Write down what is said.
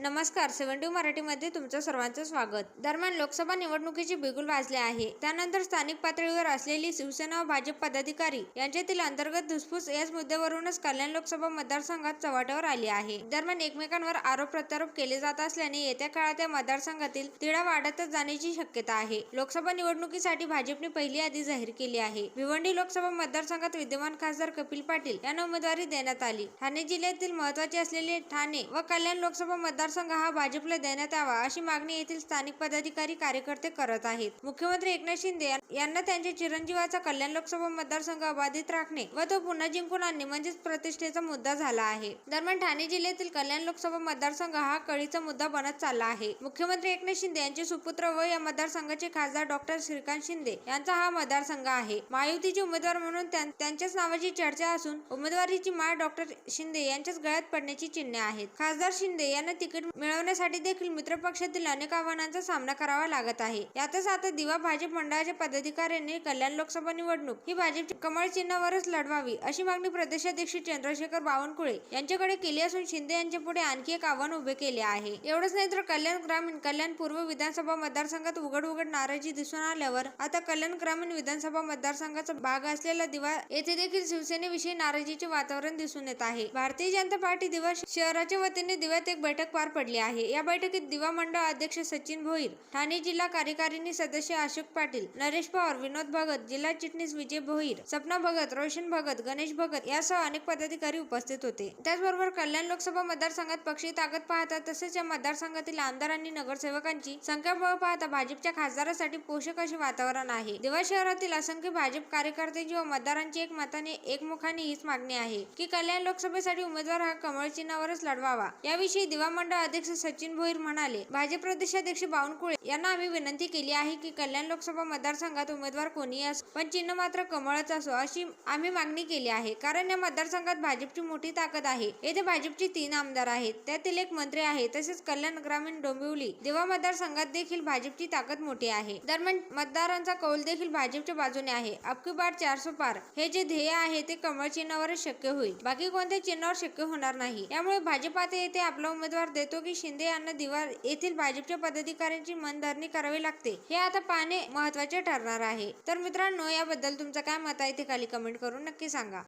नमस्कार सेव्हन मराठीमध्ये तुमचं सर्वांचं स्वागत. दरम्यान लोकसभा निवडणुकीची बिगुल वाजले आहे. त्यानंतर स्थानिक पातळीवर असलेली शिवसेना व भाजप पदाधिकारी यांच्यातील अंतर्गत धुसफूस याच मुद्द्यावरूनच कल्याण लोकसभा मतदारसंघात चव्हाट्यावर आली आहे. दरम्यान एकमेकांवर आरोप प्रत्यारोप केले जात असल्याने येत्या काळात या मतदारसंघातील तिढा वाढतच जाण्याची शक्यता आहे. लोकसभा निवडणुकीसाठी भाजपने पहिली यादी जाहीर केली आहे. भिवंडी लोकसभा मतदारसंघात विद्यमान खासदार कपिल पाटील यांना उमेदवारी देण्यात आली. ठाणे जिल्ह्यातील महत्त्वाचे असलेले ठाणे व कल्याण लोकसभा मतदार मतदारसंघ हा भाजपला देण्यात यावा अशी मागणी येथील स्थानिक पदाधिकारी कार्यकर्ते करत आहेत. मुख्यमंत्री एकनाथ शिंदे यांना त्यांच्या चिरंजीवाचा कल्याण लोकसभा मतदारसंघ अबाधित राखणे व तो पुन्हा जिंकून आणणे म्हणजेच प्रतिष्ठेचा मुद्दा झाला आहे. दरम्यान ठाणे जिल्ह्यातील कल्याण लोकसभा मतदारसंघ हा कळीचा मुद्दा बनत चालला आहे. मुख्यमंत्री एकनाथ शिंदे यांचे सुपुत्र व या मतदारसंघाचे खासदार डॉक्टर श्रीकांत शिंदे यांचा हा मतदारसंघ आहे. महायुतीचे उमेदवार म्हणून त्यांच्याच नावाची चर्चा असून उमेदवारीची माळ डॉक्टर शिंदे यांच्याच गळ्यात पडण्याची चिन्हे आहेत. खासदार शिंदे यांना तिकीट मिळवण्यासाठी देखील मित्रपक्षातील अनेक आव्हानांचा सामना करावा लागत आहे. यातच आता दिवा भाजप मंडळाच्या पदाधिकाऱ्यांनी कल्याण लोकसभा निवडणूक ही भाजप कमळ चिन्हावरच लढवावी अशी मागणी प्रदेशाध्यक्ष चंद्रशेखर बावनकुळे यांच्याकडे केली असून शिंदे यांच्या पुढे आणखी एक आव्हान उभे केले आहे. एवढंच नाही तर कल्याण ग्रामीण कल्याण पूर्व विधानसभा मतदारसंघात उघड उघड नाराजी दिसून आल्यावर आता कल्याण ग्रामीण विधानसभा मतदारसंघाचा भाग असलेला दिवा येथे देखील शिवसेनेविषयी नाराजीचे वातावरण दिसून येत आहे. भारतीय जनता पार्टी दिवा शहराच्या वतीने दिव्यात एक बैठक पार पडले आहे. या बैठकीत दिवा मंडळ अध्यक्ष सचिन भोईर ठाणे जिल्हा कार्यकारिणी सदस्य अशोक पाटील नरेश पवार विनोद भगत जिल्हा चिटणीस विजय भोईर सपना भगत रोशन भगत गणेश भगत यासह अनेक पदाधिकारी उपस्थित होते. त्याचबरोबर कल्याण लोकसभा मतदारसंघात पक्षी ताकद पाहता तसेच या मतदारसंघातील आमदार आणि नगरसेवकांची संख्याबळ पाहता भाजपच्या खासदारासाठी पोषक असे वातावरण आहे. दिवा शहरातील असंख्य भाजप कार्यकर्त्यांची व मतदारांची एक मताने एकमुखाने हीच मागणी आहे की कल्याण लोकसभेसाठी उमेदवार हा कमळ चिन्हावरच लढवावा. याविषयी दिवा मंडळ अध्यक्ष सचिन भोईर म्हणाले भाजप प्रदेशाध्यक्ष बावनकुळे यांना आम्ही विनंती केली आहे की कल्याण लोकसभा मतदारसंघात उमेदवार कोणीही असो पण चिन्ह मात्र कमळच असो अशी आम्ही मागणी केली आहे. कारण या मतदारसंघात भाजपची मोठी ताकद आहे. येथे भाजपचे तीन आमदार आहेत. त्यातील एक मंत्री आहे. तसेच कल्याण ग्रामीण डोंबिवली देवा मतदारसंघात देखील भाजपची ताकद मोठी आहे. दरम्यान मतदारांचा कौल देखील भाजपच्या बाजूने आहे. अबकी बार चारसो पार. हे जे ध्येय आहे ते कमळ चिन्हावरच शक्य होईल. बाकी कोणत्या चिन्हावर शक्य होणार नाही. त्यामुळे भाजप येथे आपला उमेदवार देतो की शिंदे यांना दिवार येथील भाजपच्या पदाधिकाऱ्यांची मनधरणी करावी लागते. हे आता पाहणे महत्त्वाचे ठरणार आहे. तर मित्रांनो याबद्दल तुमचं काय मत आहे ते खाली कमेंट करून नक्की सांगा.